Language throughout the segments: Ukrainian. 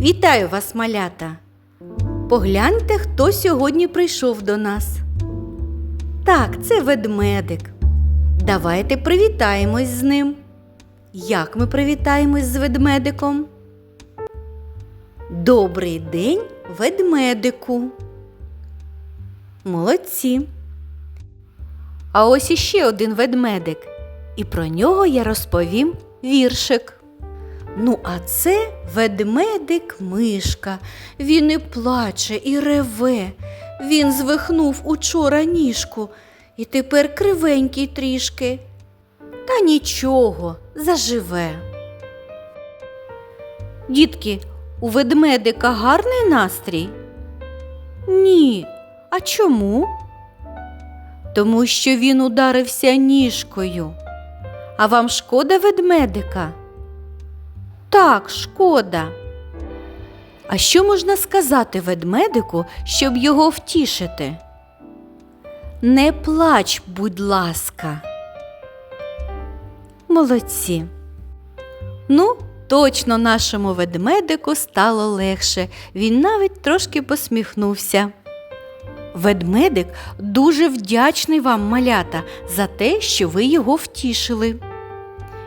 Вітаю вас, малята! Погляньте, хто сьогодні прийшов до нас. Так, це ведмедик. Давайте привітаємось з ним. Як ми привітаємось з ведмедиком? Добрий день, ведмедику. Молодці. А ось іще один ведмедик, і про нього я розповім віршик. Ну, а це ведмедик мишка. Він і плаче, і реве. Він звихнув учора ніжку і тепер кривенький трішки. Та нічого, заживе. Дітки, у ведмедика гарний настрій? Ні. А чому? Тому що він ударився ніжкою. А вам шкода ведмедика? Так, шкода. А що можна сказати ведмедику, щоб його втішити? Не плач, будь ласка. Молодці. Ну, точно нашому ведмедику стало легше. Він навіть трошки посміхнувся. Ведмедик дуже вдячний вам, малята, за те, що ви його втішили.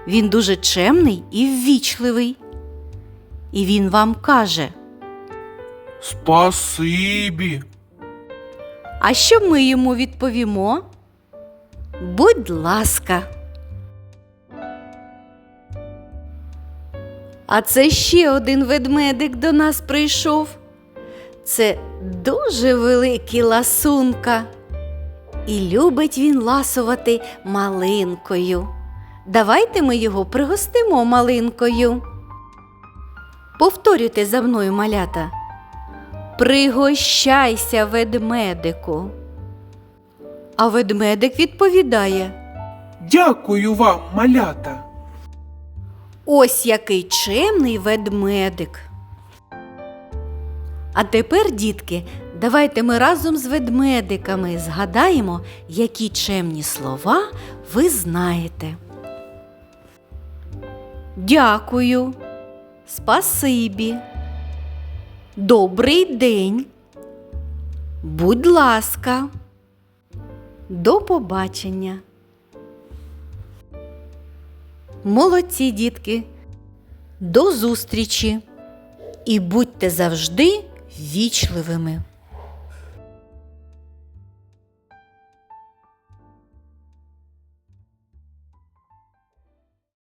Він дуже чемний і ввічливий. І він вам каже, Спасибі. а що ми йому відповімо? Будь ласка. А це ще один ведмедик до нас прийшов. Це дуже великий ласунка. І любить він ласувати малинкою. Давайте ми його пригостимо малинкою. Повторюйте за мною малята. Пригощайся, ведмедику. А ведмедик відповідає: Дякую вам, малята. Ось який чемний ведмедик. А тепер, дітки, давайте ми разом з ведмедиками згадаємо, які чемні слова ви знаєте. Дякую. Спасибі. Добрий день. Будь ласка. До побачення. Молодці, дітки. До зустрічі. І будьте завжди вічливими.